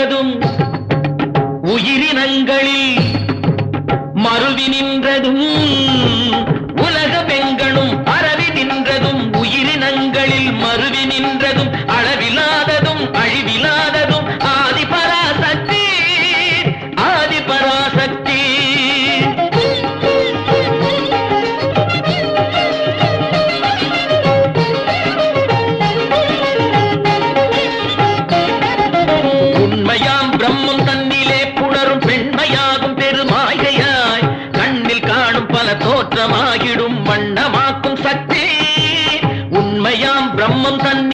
நின்றதும் உயிரினங்களில் மறுவி நின்றதும் தோற்றமாகிடும் வண்ணமாக்கும் சக்தி. உண்மையாம் பிரம்மம் தன்